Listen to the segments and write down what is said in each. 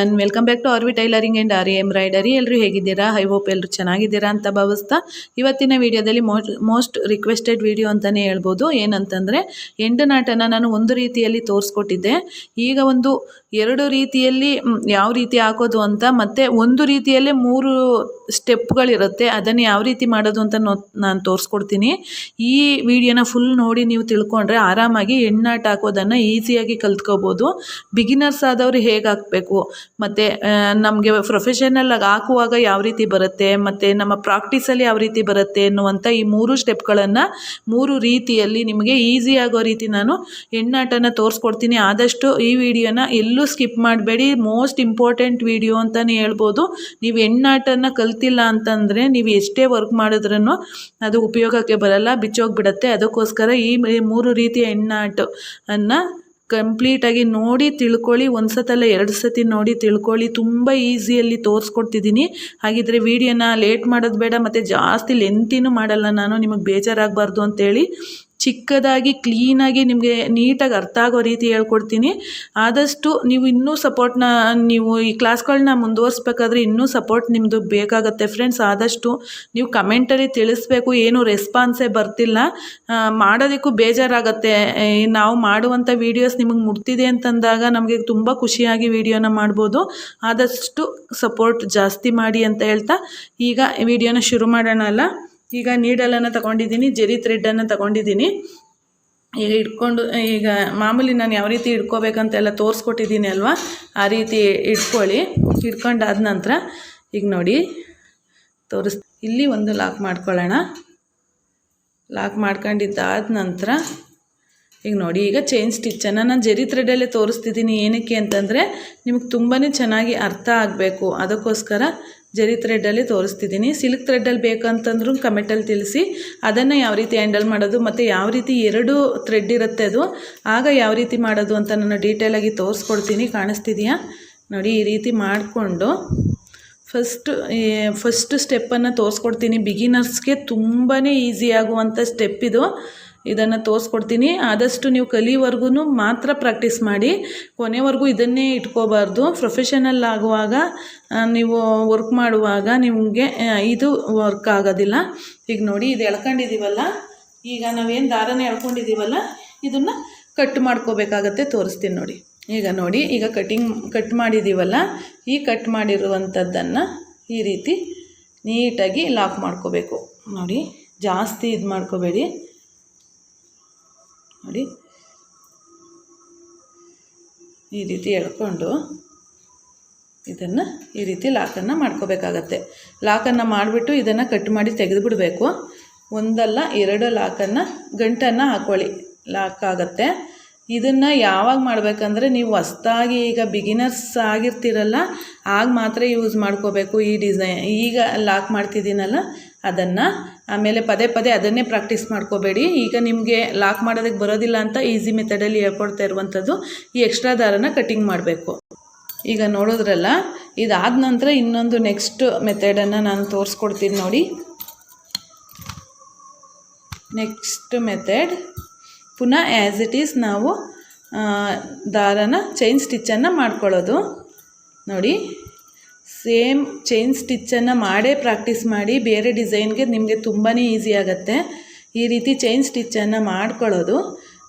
One welcome back to RV tailoring and aari embroidery ಎಲ್ಲರೂ ಹೇಗಿದ್ದೀರಾ? I hope ಎಲ್ಲರೂ ಚೆನ್ನಾಗಿದ್ದೀರಾ ಅಂತ ಭಾವಿಸ್ತಾ ಇವತ್ತಿನ ವಿಡಿಯೋದಲ್ಲಿ ಮೋಸ್ಟ್ ರಿಕ್ವೆಸ್ಟೆಡ್ ವಿಡಿಯೋ ಅಂತಲೇ ಹೇಳ್ಬೋದು. ಏನಂತಂದರೆ ಎಂಡು ನಾಟನ ನಾನು ಒಂದು ರೀತಿಯಲ್ಲಿ ತೋರಿಸ್ಕೊಟ್ಟಿದ್ದೆ. ಈಗ ಒಂದು ಎರಡು ರೀತಿಯಲ್ಲಿ ಯಾವ ರೀತಿ ಹಾಕೋದು ಅಂತ, ಮತ್ತು ಒಂದು ರೀತಿಯಲ್ಲೇ ಮೂರು ಸ್ಟೆಪ್ಗಳಿರುತ್ತೆ, ಅದನ್ನು ಯಾವ ರೀತಿ ಮಾಡೋದು ಅಂತ ನೋ ನಾನು ತೋರಿಸ್ಕೊಡ್ತೀನಿ. ಈ ವಿಡಿಯೋನ ಫುಲ್ ನೋಡಿ ನೀವು ತಿಳ್ಕೊಂಡ್ರೆ ಆರಾಮಾಗಿ ಹೆಣ್ಣಾಟ ಹಾಕೋದನ್ನು ಈಸಿಯಾಗಿ ಕಲ್ತ್ಕೋಬೋದು. ಬಿಗಿನರ್ಸ್ ಆದವರು ಹೇಗೆ ಹಾಕಬೇಕು? ಮತ್ತು ನಮಗೆ ಪ್ರೊಫೆಷನಲ್ ಆಗಿ ಹಾಕುವಾಗ ಯಾವ ರೀತಿ ಬರುತ್ತೆ? ಮತ್ತು ನಮ್ಮ ಪ್ರಾಕ್ಟೀಸಲ್ಲಿ ಯಾವ ರೀತಿ ಬರುತ್ತೆ ಅನ್ನುವಂಥ ಈ ಮೂರು ಸ್ಟೆಪ್ಗಳನ್ನು ಮೂರು ರೀತಿಯಲ್ಲಿ ನಿಮಗೆ ಈಸಿ ಆಗೋ ರೀತಿ ನಾನು ಹೆಣ್ಣಾಟನ ತೋರಿಸ್ಕೊಡ್ತೀನಿ. ಆದಷ್ಟು ಈ ವಿಡಿಯೋನ ಎಲ್ಲೂ ಸ್ಕಿಪ್ ಮಾಡಬೇಡಿ. ಮೋಸ್ಟ್ ಇಂಪಾರ್ಟೆಂಟ್ ವಿಡಿಯೋ ಅಂತಲೇ ಹೇಳ್ಬೋದು. ನೀವು ಹೆಣ್ಣಾಟನ ಕಲ್ತಿಲ್ಲ ಅಂತಂದರೆ ನೀವು ಎಷ್ಟೇ ವರ್ಕ್ ಮಾಡಿದ್ರೂ ಅದು ಉಪಯೋಗಕ್ಕೆ ಬರಲ್ಲ, ಬಿಚ್ಚೋಗ್ಬಿಡತ್ತೆ. ಅದಕ್ಕೋಸ್ಕರ ಈ ಮೂರು ರೀತಿಯ ಹೆಣ್ಣಾಟು ಅನ್ನು ಕಂಪ್ಲೀಟಾಗಿ ನೋಡಿ ತಿಳ್ಕೊಳ್ಳಿ ಒಂದು ಸತಲ್ಲ ಎರಡು ಸತಿ ನೋಡಿ ತಿಳ್ಕೊಳ್ಳಿ. ತುಂಬ ಈಸಿಯಲ್ಲಿ ತೋರಿಸ್ಕೊಡ್ತಿದ್ದೀನಿ ಹಾಗಿದ್ರೆ ವಿಡಿಯೋನ ಲೇಟ್ ಮಾಡೋದು ಬೇಡ, ಮತ್ತು ಜಾಸ್ತಿ ಲೆಂತಿನೂ ಮಾಡಲ್ಲ ನಾನು, ನಿಮಗೆ ಬೇಜಾರಾಗಬಾರ್ದು ಅಂತೇಳಿ. ಚಿಕ್ಕದಾಗಿ, ಕ್ಲೀನಾಗಿ ನಿಮಗೆ ನೀಟಾಗಿ ಅರ್ಥ ಆಗೋ ರೀತಿ ಹೇಳ್ಕೊಡ್ತೀನಿ. ಆದಷ್ಟು ನೀವು ಇನ್ನೂ ಸಪೋರ್ಟ್ನ ನೀವು ಈ ಕ್ಲಾಸ್ಗಳನ್ನ ಮುಂದುವರಿಸ್ಬೇಕಾದ್ರೆ ಇನ್ನೂ ಸಪೋರ್ಟ್ ನಿಮ್ಮದು ಬೇಕಾಗುತ್ತೆ ಫ್ರೆಂಡ್ಸ್ ಆದಷ್ಟು ನೀವು ಕಮೆಂಟಲ್ಲಿ ತಿಳಿಸ್ಬೇಕು, ಏನು ರೆಸ್ಪಾನ್ಸೇ ಬರ್ತಿಲ್ಲ. ಮಾಡೋದಕ್ಕೂ ಬೇಜಾರಾಗತ್ತೆ. ನಾವು ಮಾಡುವಂಥ ವೀಡಿಯೋಸ್ ನಿಮಗೆ ಮುಟ್ತಿದೆ ಅಂತಂದಾಗ ನಮಗೆ ತುಂಬ ಖುಷಿಯಾಗಿ ವೀಡಿಯೋನ ಮಾಡ್ಬೋದು. ಆದಷ್ಟು ಸಪೋರ್ಟ್ ಜಾಸ್ತಿ ಮಾಡಿ ಅಂತ ಹೇಳ್ತಾ, ಈಗ ವಿಡಿಯೋನ ಶುರು ಮಾಡೋಣ ಅಲ್ಲ. ಈಗ ನೀಡಲನ್ನು ತಗೊಂಡಿದ್ದೀನಿ, ಜೆರಿ ಥ್ರೆಡ್ಡನ್ನು ತಗೊಂಡಿದ್ದೀನಿ. ಈಗ ಇಟ್ಕೊಂಡು, ಈಗ ಮಾಮೂಲಿ ನಾನು ಯಾವ ರೀತಿ ಇಟ್ಕೋಬೇಕಂತೆಲ್ಲ ತೋರಿಸ್ಕೊಟ್ಟಿದ್ದೀನಿ ಅಲ್ವಾ? ಆ ರೀತಿ ಇಟ್ಕೊಳ್ಳಿ. ಇಟ್ಕೊಂಡಾದ ನಂತರ ಈಗ ನೋಡಿ, ತೋರಿಸ್, ಇಲ್ಲಿ ಒಂದು ಲಾಕ್ ಮಾಡ್ಕೊಳ್ಳೋಣ. ಲಾಕ್ ಮಾಡ್ಕೊಂಡಿದ್ದಾದ ನಂತರ ಈಗ ನೋಡಿ, ಈಗ ಚೈನ್ ಸ್ಟಿಚ್ಚನ್ನು ನಾನು ಜರಿ ಥ್ರೆಡಲ್ಲೇ ತೋರಿಸ್ತಿದ್ದೀನಿ ಏನಕ್ಕೆ ಅಂತಂದರೆ, ನಿಮಗೆ ತುಂಬಾ ಚೆನ್ನಾಗಿ ಅರ್ಥ ಆಗಬೇಕು. ಅದಕ್ಕೋಸ್ಕರ ಜೆರಿ ಥ್ರೆಡ್ಡಲ್ಲಿ ತೋರಿಸ್ತಿದ್ದೀನಿ. ಸಿಲ್ಕ್ ಥ್ರೆಡ್ಡಲ್ಲಿ ಬೇಕಂತಂದ್ರೂ ಕಮೆಂಟಲ್ಲಿ ತಿಳಿಸಿ. ಅದನ್ನು ಯಾವ ರೀತಿ ಹ್ಯಾಂಡಲ್ ಮಾಡೋದು ಮತ್ತು ಯಾವ ರೀತಿ ಎರಡು ಥ್ರೆಡ್ ಇರುತ್ತೆ ಅದು, ಆಗ ಯಾವ ರೀತಿ ಮಾಡೋದು ಅಂತ ನಾನು ಡೀಟೇಲಾಗಿ ತೋರಿಸ್ಕೊಡ್ತೀನಿ, ಕಾಣಿಸ್ತಿದೆಯಾ? ನೋಡಿ, ಈ ರೀತಿ ಮಾಡಿಕೊಂಡು ಫಸ್ಟ್ ಫಸ್ಟ್ ಸ್ಟೆಪ್ಪನ್ನು ತೋರಿಸ್ಕೊಡ್ತೀನಿ. ಬಿಗಿನರ್ಸ್ಗೆ ತುಂಬಾ ಈಸಿ ಆಗುವಂಥ ಸ್ಟೆಪ್ ಇದು. ಇದನ್ನು ತೋರಿಸ್ಕೊಡ್ತೀನಿ. ಆದಷ್ಟು ನೀವು ಕಲಿವರೆಗೂ ಮಾತ್ರ ಪ್ರಾಕ್ಟೀಸ್ ಮಾಡಿ. ಕೊನೆವರೆಗೂ ಇದನ್ನೇ ಇಟ್ಕೋಬಾರ್ದು. ಪ್ರೊಫೆಷನಲ್ ಆಗುವಾಗ ನೀವು ವರ್ಕ್ ಮಾಡುವಾಗ ನಿಮಗೆ ಇದು ವರ್ಕ್ ಆಗೋದಿಲ್ಲ. ಈಗ ನೋಡಿ, ಇದು ಎಳ್ಕೊಂಡಿದ್ದೀವಲ್ಲ ಈಗ ನಾವೇನು ದಾರನ ಎಳ್ಕೊಂಡಿದ್ದೀವಲ್ಲ ಇದನ್ನು ಕಟ್ ಮಾಡ್ಕೋಬೇಕಾಗತ್ತೆ, ತೋರಿಸ್ತೀನಿ ನೋಡಿ. ಈಗ ನೋಡಿ, ಈಗ ಕಟಿಂಗ್ ಕಟ್ ಮಾಡಿದ್ದೀವಲ್ಲ ಈ ಕಟ್ ಮಾಡಿರುವಂಥದ್ದನ್ನು ಈ ರೀತಿ ನೀಟಾಗಿ ಲಾಕ್ ಮಾಡ್ಕೋಬೇಕು. ನೋಡಿ, ಜಾಸ್ತಿ ಇದು ಮಾಡ್ಕೋಬೇಡಿ ನೋಡಿ. ಈ ರೀತಿ ಎಳ್ಕೊಂಡು ಇದನ್ನು ಈ ರೀತಿ ಲಾಕನ್ನು ಮಾಡ್ಕೋಬೇಕಾಗತ್ತೆ. ಲಾಕನ್ನು ಮಾಡಿಬಿಟ್ಟು ಇದನ್ನು ಕಟ್ ಮಾಡಿ ತೆಗೆದುಬಿಡಬೇಕು. ಒಂದಲ್ಲ ಎರಡು ಲಾಕನ್ನು ಗಂಟನ್ನು ಹಾಕ್ಕೊಳ್ಳಿ ಲಾಕ್ ಆಗುತ್ತೆ. ಇದನ್ನು ಯಾವಾಗ ಮಾಡಬೇಕಂದ್ರೆ ನೀವು ಹೊಸ್ದಾಗಿ ಈಗ ಬಿಗಿನರ್ಸ್ ಆಗಿರ್ತೀರಲ್ಲ, ಆಗ ಮಾತ್ರ ಯೂಸ್ ಮಾಡ್ಕೋಬೇಕು ಈ ಡಿಸೈನ್ ಈಗ ಲಾಕ್ ಮಾಡ್ತಿದ್ದೀನಲ್ಲ, ಅದನ್ನು ಆಮೇಲೆ ಪದೇ ಪದೇ ಅದನ್ನೇ ಪ್ರಾಕ್ಟೀಸ್ ಮಾಡ್ಕೋಬೇಡಿ. ಈಗ ನಿಮಗೆ ಲಾಕ್ ಮಾಡೋದಕ್ಕೆ ಬರೋದಿಲ್ಲ ಅಂತ ಈಸಿ ಮೆಥಡಲ್ಲಿ ಹೇಳ್ಕೊಡ್ತಾ ಇರುವಂಥದ್ದು ಈ ಎಕ್ಸ್ಟ್ರಾ ದಾರನ ಕಟಿಂಗ್ ಮಾಡಬೇಕು. ಈಗ ನೋಡಿದ್ರಲ್ಲ, ಇದಾದ ನಂತರ ಇನ್ನೊಂದು ನೆಕ್ಸ್ಟ್ ಮೆಥಡನ್ನು ನಾನು ತೋರಿಸ್ಕೊಡ್ತೀನಿ ನೋಡಿ. ನೆಕ್ಸ್ಟ್ ಮೆಥಡ್ ಪುನಃ ಆ್ಯಸ್ ಇಟ್ ಈಸ್ ನಾವು ದಾರನ ಚೈನ್ ಸ್ಟಿಚ್ಚನ್ನು ಮಾಡ್ಕೊಳ್ಳೋದು. ನೋಡಿ. ಸೇಮ್ ಚೈನ್ ಸ್ಟಿಚ್ಚನ್ನು ಮಾಡೇ ಪ್ರಾಕ್ಟೀಸ್ ಮಾಡಿ ಬೇರೆ ಡಿಸೈನ್ಗೆ ನಿಮಗೆ ತುಂಬಾ ಈಸಿ ಆಗುತ್ತೆ. ಈ ರೀತಿ ಚೈನ್ ಸ್ಟಿಚ್ಚನ್ನು ಮಾಡ್ಕೊಳ್ಳೋದು.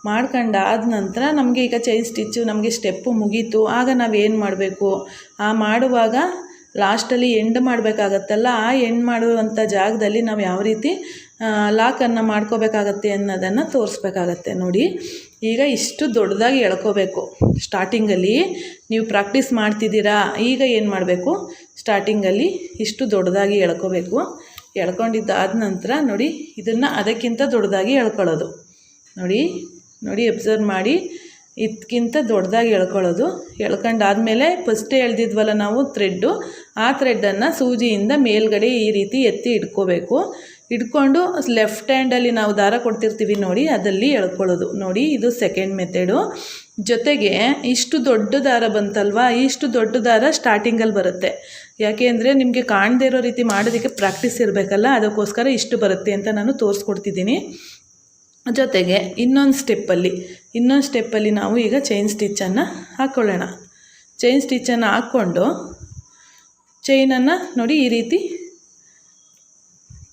ಮಾಡ್ಕೊಂಡಾದ ನಂತರ ನಮಗೆ ಈಗ ಚೈನ್ ಸ್ಟಿಚ್ಚು ನಮಗೆ ಸ್ಟೆಪ್ಪು ಮುಗೀತು. ಆಗ ನಾವೇನು ಮಾಡಬೇಕು? ಆ ಮಾಡುವಾಗ ಲಾಸ್ಟಲ್ಲಿ ಎಂಡ್ ಮಾಡಬೇಕಾಗತ್ತಲ್ಲ? ಆ ಎಂಡ್ ಮಾಡುವಂಥ ಜಾಗದಲ್ಲಿ ನಾವು ಯಾವ ರೀತಿ ಲಾಕನ್ನು ಮಾಡ್ಕೋಬೇಕಾಗತ್ತೆ ಅನ್ನೋದನ್ನು ತೋರಿಸ್ಬೇಕಾಗತ್ತೆ ನೋಡಿ. ಈಗ ಇಷ್ಟು ದೊಡ್ಡದಾಗಿ ಎಳ್ಕೋಬೇಕು. ಸ್ಟಾರ್ಟಿಂಗಲ್ಲಿ ನೀವು ಪ್ರಾಕ್ಟೀಸ್ ಮಾಡ್ತಿದ್ದೀರಾ? ಈಗ ಏನು ಮಾಡಬೇಕು? ಸ್ಟಾರ್ಟಿಂಗಲ್ಲಿ ಇಷ್ಟು ದೊಡ್ಡದಾಗಿ ಎಳ್ಕೋಬೇಕು. ಎಳ್ಕೊಂಡಿದ್ದಾದ ನಂತರ ನೋಡಿ, ಇದನ್ನು ಅದಕ್ಕಿಂತ ದೊಡ್ಡದಾಗಿ ಎಳ್ಕೊಳ್ಳೋದು. ನೋಡಿ ನೋಡಿ ಅಬ್ಸರ್ವ್ ಮಾಡಿ ಇದಕ್ಕಿಂತ ದೊಡ್ಡದಾಗಿ ಎಳ್ಕೊಳ್ಳೋದು. ಎಳ್ಕೊಂಡಾದಮೇಲೆ ಫಸ್ಟೇ ಎಳ್ದಿದ್ವಲ್ಲ ನಾವು ಥ್ರೆಡ್ಡು ಆ ಥ್ರೆಡ್ಡನ್ನು ಸೂಜಿಯಿಂದ ಮೇಲ್ಗಡೆ ಈ ರೀತಿ ಎತ್ತಿ ಇಟ್ಕೋಬೇಕು. ಇಟ್ಕೊಂಡು ಲೆಫ್ಟ್ ಹ್ಯಾಂಡಲ್ಲಿ ನಾವು ದಾರ ಕೊಡ್ತಿರ್ತೀವಿ ನೋಡಿ, ಅದಲ್ಲಿ ಎಳ್ಕೊಳ್ಳೋದು. ನೋಡಿ, ಇದು ಸೆಕೆಂಡ್ ಮೆಥಡು ಜೊತೆಗೆ ಇಷ್ಟು ದೊಡ್ಡ ದಾರ ಬಂತಲ್ವಾ? ಇಷ್ಟು ದೊಡ್ಡ ದಾರ ಸ್ಟಾರ್ಟಿಂಗಲ್ಲಿ ಬರುತ್ತೆ. ಯಾಕೆ ಅಂದರೆ ನಿಮಗೆ ಕಾಣದೇ ಇರೋ ರೀತಿ ಮಾಡೋದಕ್ಕೆ ಪ್ರಾಕ್ಟೀಸ್ ಇರಬೇಕಲ್ಲ, ಅದಕ್ಕೋಸ್ಕರ ಇಷ್ಟು ಬರುತ್ತೆ ಅಂತ ನಾನು ತೋರಿಸ್ಕೊಡ್ತಿದ್ದೀನಿ. ಜೊತೆಗೆ ಇನ್ನೊಂದು ಸ್ಟೆಪ್ಪಲ್ಲಿ ಇನ್ನೊಂದು ಸ್ಟೆಪ್ಪಲ್ಲಿ ನಾವು ಈಗ ಚೈನ್ ಸ್ಟಿಚ್ಚನ್ನು ಹಾಕ್ಕೊಳ್ಳೋಣ ಚೈನ್ ಸ್ಟಿಚ್ಚನ್ನು ಹಾಕ್ಕೊಂಡು ಚೈನನ್ನು ನೋಡಿ ಈ ರೀತಿ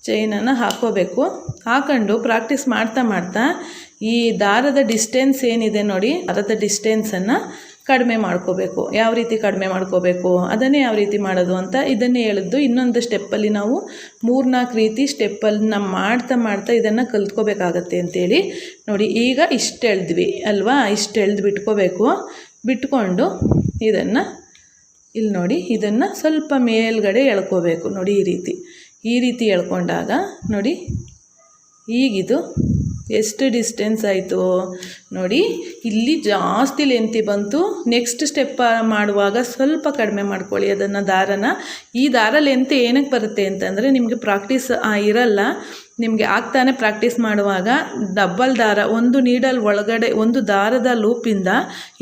ಚೈನನ್ನು ಹಾಕ್ಕೋಬೇಕು. ಹಾಕೊಂಡು ಪ್ರಾಕ್ಟೀಸ್ ಮಾಡ್ತಾ ಮಾಡ್ತಾ ಈ ದಾರದ ಡಿಸ್ಟೆನ್ಸ್ ಏನಿದೆ ನೋಡಿ, ದಾರದ ಡಿಸ್ಟೆನ್ಸನ್ನು ಕಡಿಮೆ ಮಾಡ್ಕೋಬೇಕು. ಯಾವ ರೀತಿ ಕಡಿಮೆ ಮಾಡ್ಕೋಬೇಕು? ಅದನ್ನೇ ಯಾವ ರೀತಿ ಮಾಡೋದು ಅಂತ ಇದನ್ನೇ ಹೇಳಿದ್ದು. ಇನ್ನೊಂದು ಸ್ಟೆಪ್ಪಲ್ಲಿ ನಾವು ಮೂರ್ನಾಲ್ಕು ರೀತಿ ಸ್ಟೆಪ್ಪನ್ನು ಮಾಡ್ತಾ ಮಾಡ್ತಾ ಇದನ್ನು ಕಲ್ತ್ಕೋಬೇಕಾಗತ್ತೆ ಅಂತೇಳಿ. ನೋಡಿ, ಈಗ ಇಷ್ಟು ಎಳೆದ್ವಿ ಅಲ್ವಾ? ಇಷ್ಟು ಎಳ್ದು ಬಿಟ್ಕೋಬೇಕು. ಬಿಟ್ಕೊಂಡು ಇದನ್ನು ಇಲ್ಲಿ ನೋಡಿ, ಇದನ್ನು ಸ್ವಲ್ಪ ಮೇಲ್ಗಡೆ ಎಳ್ಕೋಬೇಕು. ನೋಡಿ, ಈ ರೀತಿ. ಈ ರೀತಿ ಎಳ್ಕೊಂಡಾಗ ನೋಡಿ, ಈಗಿದು ಎಷ್ಟು ಡಿಸ್ಟೆನ್ಸ್ ಆಯಿತು ನೋಡಿ, ಇಲ್ಲಿ ಜಾಸ್ತಿ ಲೆಂತಿ ಬಂತು. ನೆಕ್ಸ್ಟ್ ಸ್ಟೆಪ್ ಮಾಡುವಾಗ ಸ್ವಲ್ಪ ಕಡಿಮೆ ಮಾಡ್ಕೊಳ್ಳಿ ಅದನ್ನು ದಾರನ. ಈ ದಾರ ಲೆಂತ್ ಏನಕ್ಕೆ ಬರುತ್ತೆ ಅಂತಂದರೆ ನಿಮಗೆ ಪ್ರಾಕ್ಟೀಸ್ ಇರಲ್ಲ. ನಿಮಗೆ ಆಗ್ತಾನೆ ಪ್ರಾಕ್ಟೀಸ್ ಮಾಡುವಾಗ ಡಬ್ಬಲ್ ದಾರ, ಒಂದು ನೀಡಲ್ ಒಳಗಡೆ, ಒಂದು ದಾರದ ಲೂಪಿಂದ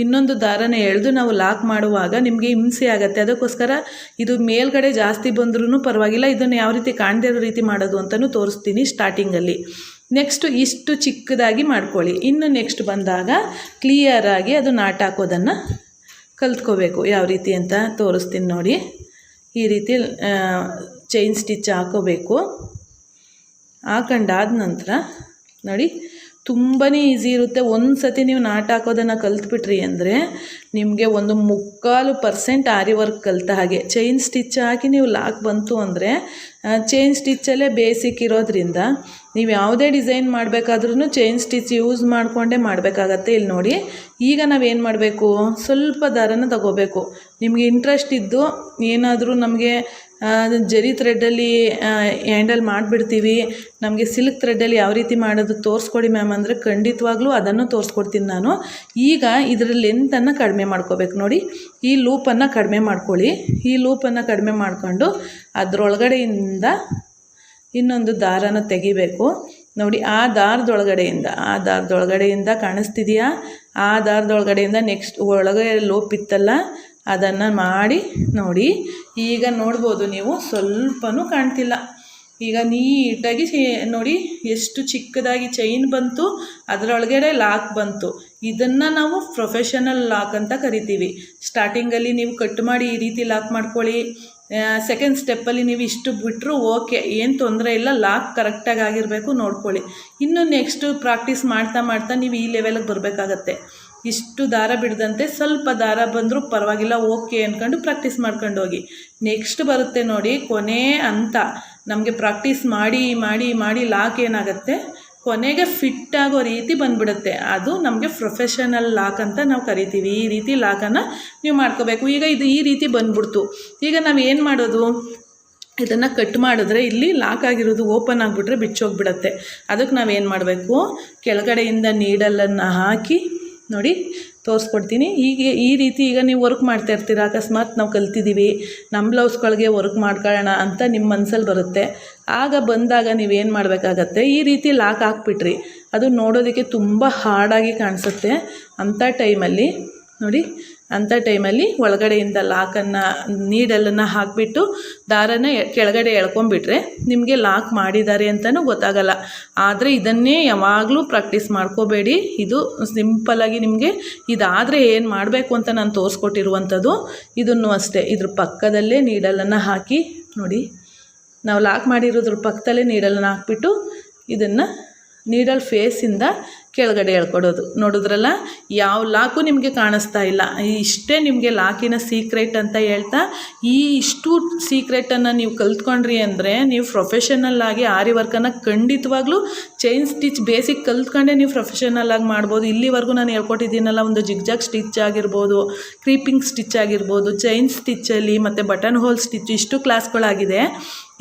ಇನ್ನೊಂದು ದಾರನ ಎಳೆದು ನಾವು ಲಾಕ್ ಮಾಡುವಾಗ ನಿಮಗೆ ಹಿಂಸೆ ಆಗುತ್ತೆ. ಅದಕ್ಕೋಸ್ಕರ ಇದು ಮೇಲ್ಗಡೆ ಜಾಸ್ತಿ ಬಂದ್ರೂ ಪರವಾಗಿಲ್ಲ, ಇದನ್ನು ಯಾವ ರೀತಿ ಕಾಣದೇ ಇರೋ ರೀತಿ ಮಾಡೋದು ಅಂತಲೂ ತೋರಿಸ್ತೀನಿ ಸ್ಟಾರ್ಟಿಂಗಲ್ಲಿ ನೆಕ್ಸ್ಟು ಇಷ್ಟು ಚಿಕ್ಕದಾಗಿ ಮಾಡ್ಕೊಳ್ಳಿ. ಇನ್ನು ನೆಕ್ಸ್ಟ್ ಬಂದಾಗ ಕ್ಲಿಯರಾಗಿ ಅದು ನಾಟ್ ಹಾಕೋದನ್ನು ಕಲ್ತ್ಕೋಬೇಕು. ಯಾವ ರೀತಿ ಅಂತ ತೋರಿಸ್ತೀನಿ ನೋಡಿ. ಈ ರೀತಿ ಚೈನ್ ಸ್ಟಿಚ್ ಹಾಕೋಬೇಕು. ಹಾಕೊಂಡಾದ ನಂತರ ನೋಡಿ ತುಂಬಾ ಈಸಿ ಇರುತ್ತೆ. ಒಂದು ಸತಿ ನೀವು ನಾಟ್ ಹಾಕೋದನ್ನು ಕಲ್ತ್ಬಿಟ್ರಿ ಅಂದರೆ ನಿಮಗೆ ಒಂದು ಮುಕ್ಕಾಲು ಪರ್ಸೆಂಟ್ ಆರಿ ವರ್ಕ್ ಕಲಿತ ಹಾಗೆ. ಚೈನ್ ಸ್ಟಿಚ್ ಹಾಕಿ ನೀವು ಲಾಕ್ ಬಂತು ಅಂದರೆ ಚೈನ್ ಸ್ಟಿಚ್ಚಲ್ಲೇ ಬೇಸಿಕ್ ಇರೋದ್ರಿಂದ ನೀವು ಯಾವುದೇ ಡಿಸೈನ್ ಮಾಡಬೇಕಾದ್ರೂ ಚೈನ್ ಸ್ಟಿಚ್ ಯೂಸ್ ಮಾಡಿಕೊಂಡೇ ಮಾಡಬೇಕಾಗತ್ತೆ. ಇಲ್ಲಿ ನೋಡಿ, ಈಗ ನಾವೇನು ಮಾಡಬೇಕು? ಸ್ವಲ್ಪ ದಾರನ ತಗೋಬೇಕು. ನಿಮಗೆ ಇಂಟ್ರೆಸ್ಟ್ ಇದ್ದು ಏನಾದರೂ ನಮಗೆ ಜರಿ ಥ್ರೆಡ್ಡಲ್ಲಿ ಹ್ಯಾಂಡಲ್ ಮಾಡಿಬಿಡ್ತೀವಿ. ನಮಗೆ ಸಿಲ್ಕ್ ಥ್ರೆಡ್ಡಲ್ಲಿ ಯಾವ ರೀತಿ ಮಾಡೋದು ತೋರಿಸ್ಕೊಡಿ ಮ್ಯಾಮ್ ಅಂದರೆ ಖಂಡಿತವಾಗ್ಲೂ ಅದನ್ನು ತೋರಿಸ್ಕೊಡ್ತೀನಿ ನಾನು. ಈಗ ಇದರ ಲೆಂತನ್ನು ಕಡಿಮೆ ಮಾಡ್ಕೋಬೇಕು ನೋಡಿ. ಈ ಲೂಪನ್ನು ಕಡಿಮೆ ಮಾಡ್ಕೊಳ್ಳಿ. ಈ ಲೂಪನ್ನು ಕಡಿಮೆ ಮಾಡಿಕೊಂಡು ಅದರೊಳಗಡೆಯಿಂದ ಇನ್ನೊಂದು ದಾರನ ತೆಗಿಬೇಕು. ನೋಡಿ, ಆ ದಾರದೊಳಗಡೆಯಿಂದ ಆ ದಾರದೊಳಗಡೆಯಿಂದ ಕಾಣಿಸ್ತಿದೆಯಾ? ಆ ದಾರದೊಳಗಡೆಯಿಂದ ನೆಕ್ಸ್ಟ್ ಒಳಗೆ ಲೋಪಿತ್ತಲ್ಲ ಅದನ್ನು ಮಾಡಿ, ನೋಡಿ, ಈಗ ನೋಡ್ಬೋದು ನೀವು, ಸ್ವಲ್ಪನೂ ಕಾಣ್ತಿಲ್ಲ. ಈಗ ನೀಟಾಗಿ ನೋಡಿ, ಎಷ್ಟು ಚಿಕ್ಕದಾಗಿ ಚೈನ್ ಬಂತು, ಅದರೊಳಗಡೆ ಲಾಕ್ ಬಂತು. ಇದನ್ನು ನಾವು ಪ್ರೊಫೆಷನಲ್ ಲಾಕ್ ಅಂತ ಕರಿತೀವಿ. ಸ್ಟಾರ್ಟಿಂಗಲ್ಲಿ ನೀವು ಕಟ್ ಮಾಡಿ ಈ ರೀತಿ ಲಾಕ್ ಮಾಡ್ಕೊಳ್ಳಿ. ಸೆಕೆಂಡ್ ಸ್ಟೆಪ್ಪಲ್ಲಿ ನೀವು ಇಷ್ಟು ಬಿಟ್ಟರು ಓಕೆ ಏನು ತೊಂದರೆ ಇಲ್ಲ ಲಾಕ್ ಕರೆಕ್ಟಾಗಿ ಆಗಿರಬೇಕು, ನೋಡ್ಕೊಳ್ಳಿ. ಇನ್ನು ನೆಕ್ಸ್ಟು ಪ್ರಾಕ್ಟೀಸ್ ಮಾಡ್ತಾ ಮಾಡ್ತಾ ನೀವು ಈ ಲೆವೆಲ್ಗೆ ಬರಬೇಕಾಗತ್ತೆ. ಇಷ್ಟು ದಾರ ಬಿಡದಂತೆ ಸ್ವಲ್ಪ ದಾರ ಬಂದರೂ ಪರವಾಗಿಲ್ಲ ಓಕೆ ಅಂದ್ಕೊಂಡು ಪ್ರಾಕ್ಟೀಸ್ ಮಾಡ್ಕೊಂಡು ಹೋಗಿ. ನೆಕ್ಸ್ಟ್ ಬರುತ್ತೆ ನೋಡಿ ಕೊನೆ ಅಂತ. ನಮಗೆ ಪ್ರಾಕ್ಟೀಸ್ ಮಾಡಿ ಮಾಡಿ ಮಾಡಿ ಲಾಕ್ ಏನಾಗುತ್ತೆ? ಕೊನೆಗೆ ಫಿಟ್ ಆಗೋ ರೀತಿ ಬಂದ್ಬಿಡುತ್ತೆ. ಅದು ನಮಗೆ ಪ್ರೊಫೆಷನಲ್ ಲಾಕ್ ಅಂತ ನಾವು ಕರಿತೀವಿ. ಈ ರೀತಿ ಲಾಕನ್ನು ನೀವು ಮಾಡ್ಕೋಬೇಕು. ಈಗ ಇದು ಈ ರೀತಿ ಬಂದ್ಬಿಡ್ತು. ಈಗ ನಾವು ಏನು ಮಾಡೋದು? ಇದನ್ನು ಕಟ್ ಮಾಡಿದ್ರೆ ಇಲ್ಲಿ ಲಾಕ್ ಆಗಿರೋದು ಓಪನ್ ಆಗಿಬಿಟ್ರೆ ಬಿಚ್ಚೋಗ್ಬಿಡತ್ತೆ. ಅದಕ್ಕೆ ನಾವೇನು ಮಾಡಬೇಕು? ಕೆಳಗಡೆಯಿಂದ ನೀಡಲನ್ನು ಹಾಕಿ ನೋಡಿ ತೋರಿಸ್ಕೊಡ್ತೀನಿ. ಹೀಗೆ ಈ ರೀತಿ ಈಗ ನೀವು ವರ್ಕ್ ಮಾಡ್ತಾ ಇರ್ತೀರ, ಅಕಸ್ಮಾತ್ ನಾವು ಕಲ್ತಿದ್ದೀವಿ ನಮ್ಮ ಬ್ಲೌಸ್ಗಳಿಗೆ ವರ್ಕ್ ಮಾಡ್ಕೊಳ್ಳೋಣ ಅಂತ ನಿಮ್ಮ ಮನಸ್ಸಲ್ಲಿ ಬರುತ್ತೆ. ಆಗ ಬಂದಾಗ ನೀವೇನು ಮಾಡಬೇಕಾಗತ್ತೆ, ಈ ರೀತಿ ಲಾಕ್ ಹಾಕ್ಬಿಟ್ರಿ. ಅದು ನೋಡೋದಕ್ಕೆ ತುಂಬ ಹಾರ್ಡಾಗಿ ಕಾಣಿಸುತ್ತೆ ಅಂಥ ಟೈಮಲ್ಲಿ ನೋಡಿ ಅಂಥ ಟೈಮಲ್ಲಿ ಒಳಗಡೆಯಿಂದ ಲಾಕನ್ನು ನೀಡಲನ್ನು ಹಾಕಿಬಿಟ್ಟು ದಾರನ ಕೆಳಗಡೆ ಎಳ್ಕೊಂಬಿಟ್ರೆ ನಿಮಗೆ ಲಾಕ್ ಮಾಡಿದ್ದಾರೆ ಅಂತಲೂ ಗೊತ್ತಾಗಲ್ಲ. ಆದರೆ ಇದನ್ನೇ ಯಾವಾಗಲೂ ಪ್ರಾಕ್ಟೀಸ್ ಮಾಡ್ಕೋಬೇಡಿ. ಇದು ಸಿಂಪಲ್ಲಾಗಿ ನಿಮಗೆ ಇದಾದರೆ ಏನು ಮಾಡಬೇಕು ಅಂತ ನಾನು ತೋರಿಸ್ಕೊಟ್ಟಿರುವಂಥದ್ದು. ಇದನ್ನು ಅಷ್ಟೇ. ಇದ್ರ ಪಕ್ಕದಲ್ಲೇ ನೀಡಲನ್ನು ಹಾಕಿ ನೋಡಿ. ನಾವು ಲಾಕ್ ಮಾಡಿರೋದ್ರ ಪಕ್ಕದಲ್ಲೇ ನೀಡಲನ್ನು ಹಾಕ್ಬಿಟ್ಟು ಇದನ್ನು ನೀಡಲ್ ಫೇಸಿಂದ ಕೆಳಗಡೆ ಹೇಳ್ಕೊಡೋದು. ನೋಡಿದ್ರಲ್ಲ, ಯಾವ ಲಾಕು ನಿಮಗೆ ಕಾಣಿಸ್ತಾ ಇಲ್ಲ. ಇಷ್ಟೇ ನಿಮಗೆ ಲಾಕಿನ ಸೀಕ್ರೆಟ್ ಅಂತ ಹೇಳ್ತಾ, ಈ ಇಷ್ಟು ಸೀಕ್ರೆಟನ್ನು ನೀವು ಕಲ್ತ್ಕೊಂಡ್ರಿ ಅಂದರೆ ನೀವು ಪ್ರೊಫೆಷನಲ್ ಆಗಿ ಆರಿ ವರ್ಕನ್ನು ಖಂಡಿತವಾಗ್ಲೂ ಚೈನ್ ಸ್ಟಿಚ್ ಬೇಸಿಕ್ ಕಲ್ತ್ಕೊಂಡೇ ನೀವು ಪ್ರೊಫೆಷನಲ್ ಆಗಿ ಮಾಡ್ಬೋದು. ಇಲ್ಲಿವರೆಗೂ ನಾನು ಹೇಳ್ಕೊಟ್ಟಿದ್ದೀನಲ್ಲ, ಒಂದು ಜಿಗ್ಜಾಗ್ ಸ್ಟಿಚ್ ಆಗಿರ್ಬೋದು ಕ್ರೀಪಿಂಗ್ ಸ್ಟಿಚ್ ಆಗಿರ್ಬೋದು ಚೈನ್ ಸ್ಟಿಚ್ಚಲ್ಲಿ ಮತ್ತು ಬಟನ್ ಹೋಲ್ ಸ್ಟಿಚ್ ಇಷ್ಟು ಕ್ಲಾಸ್ಗಳಾಗಿದೆ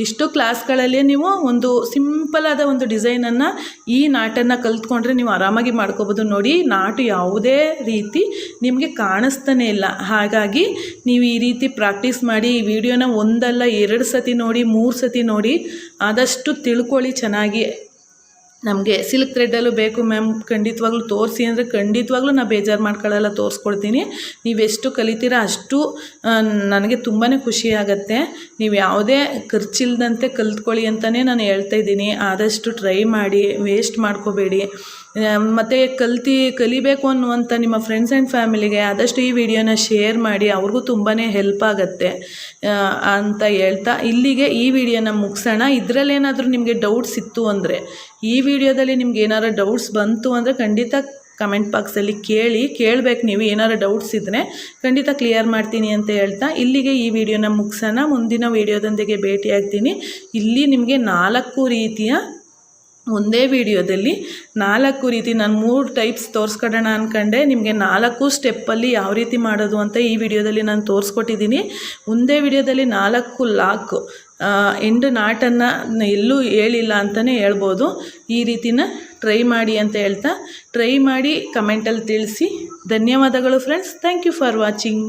ಇಷ್ಟು ಕ್ಲಾಸ್ಗಳಲ್ಲಿ ನೀವು ಒಂದು ಸಿಂಪಲಾದ ಒಂದು ಡಿಸೈನನ್ನು ಈ ನಾಟನ್ನು ಕಲ್ತ್ಕೊಂಡ್ರೆ ನೀವು ಆರಾಮಾಗಿ ಮಾಡ್ಕೋಬೋದು ನೋಡಿ, ನಾಟು ಯಾವುದೇ ರೀತಿ ನಿಮಗೆ ಕಾಣಿಸ್ತಾನೆ ಇಲ್ಲ. ಹಾಗಾಗಿ ನೀವು ಈ ರೀತಿ ಪ್ರಾಕ್ಟೀಸ್ ಮಾಡಿ, ಈ ವಿಡಿಯೋನ ಒಂದಲ್ಲ, ಎರಡು ಸತಿ ನೋಡಿ, ಮೂರು ಸತಿ ನೋಡಿ, ಆದಷ್ಟು ತಿಳ್ಕೊಳ್ಳಿ ಚೆನ್ನಾಗಿ. ನಮಗೆ ಸಿಲ್ಕ್ ಥ್ರೆಡ್ಡಲ್ಲೂ ಬೇಕು ಮ್ಯಾಮ್, ಖಂಡಿತವಾಗ್ಲೂ ತೋರಿಸಿ ಅಂದರೆ ಖಂಡಿತವಾಗ್ಲೂ ನಾನು ಬೇಜಾರು ಮಾಡ್ಕೊಳ್ಳಲ್ಲ, ತೋರಿಸ್ಕೊಡ್ತೀನಿ. ನೀವೆಷ್ಟು ಕಲಿತೀರ ಅಷ್ಟು ನನಗೆ ತುಂಬಾ ಖುಷಿಯಾಗತ್ತೆ ನೀವು ಯಾವುದೇ ಖರ್ಚಿಲ್ಲದಂತೆ ಕಲ್ತ್ಕೊಳ್ಳಿ ಅಂತಲೇ ನಾನು ಹೇಳ್ತಾ ಇದ್ದೀನಿ. ಆದಷ್ಟು ಟ್ರೈ ಮಾಡಿ ವೇಸ್ಟ್ ಮಾಡ್ಕೋಬೇಡಿ. ಮತ್ತು ಕಲ್ತು, ಕಲಿಬೇಕು ಅನ್ನುವಂಥ ನಿಮ್ಮ ಫ್ರೆಂಡ್ಸ್ ಆ್ಯಂಡ್ ಫ್ಯಾಮಿಲಿಗೆ ಆದಷ್ಟು ಈ ವಿಡಿಯೋನ ಶೇರ್ ಮಾಡಿ, ಅವ್ರಿಗೂ ತುಂಬಾ ಹೆಲ್ಪ್ ಆಗುತ್ತೆ ಅಂತ ಹೇಳ್ತಾ ಇಲ್ಲಿಗೆ ಈ ವಿಡಿಯೋನ ಮುಗಿಸೋಣ. ಇದರಲ್ಲೇನಾದರೂ ನಿಮಗೆ ಡೌಟ್ಸ್ ಇತ್ತು ಅಂದರೆ, ಈ ವಿಡಿಯೋದಲ್ಲಿ ನಿಮ್ಗೆ ಏನಾರು ಡೌಟ್ಸ್ ಬಂತು ಅಂದರೆ ಖಂಡಿತ ಕಮೆಂಟ್ ಬಾಕ್ಸಲ್ಲಿ ಕೇಳಿ, ಕೇಳಬೇಕು ನೀವು ಏನಾರು ಡೌಟ್ಸ್ ಇದ್ದರೆ ಖಂಡಿತ ಕ್ಲಿಯರ್ ಮಾಡ್ತೀನಿ ಅಂತ ಹೇಳ್ತಾ ಇಲ್ಲಿಗೆ ಈ ವಿಡಿಯೋನ ಮುಗಿಸೋಣ. ಮುಂದಿನ ವಿಡಿಯೋದೊಂದಿಗೆ ಭೇಟಿಯಾಗ್ತೀನಿ. ಇಲ್ಲಿ ನಿಮಗೆ ನಾಲ್ಕು ರೀತಿಯ ಒಂದೇ ವಿಡಿಯೋದಲ್ಲಿ ನಾಲ್ಕು ರೀತಿ ನಾನು ಮೂರು ಟೈಪ್ಸ್ ತೋರಿಸ್ಕೊಡೋಣ ಅಂದ್ಕೊಂಡೆ ನಿಮಗೆ ನಾಲ್ಕು ಸ್ಟೆಪ್ಪಲ್ಲಿ ಯಾವ ರೀತಿ ಮಾಡೋದು ಅಂತ ಈ ವಿಡಿಯೋದಲ್ಲಿ ನಾನು ತೋರಿಸ್ಕೊಟ್ಟಿದ್ದೀನಿ. ಒಂದೇ ವಿಡಿಯೋದಲ್ಲಿ ನಾಲ್ಕು ಲಾಕ್ ಎಂಡು ನಾಟನ್ನು ಎಲ್ಲೂ ಹೇಳಿಲ್ಲ ಅಂತಲೇ ಹೇಳ್ಬೋದು. ಈ ರೀತಿನ ಟ್ರೈ ಮಾಡಿ ಅಂತ ಹೇಳ್ತಾ, ಟ್ರೈ ಮಾಡಿ ಕಮೆಂಟಲ್ಲಿ ತಿಳಿಸಿ. ಧನ್ಯವಾದಗಳು friends thank you for watching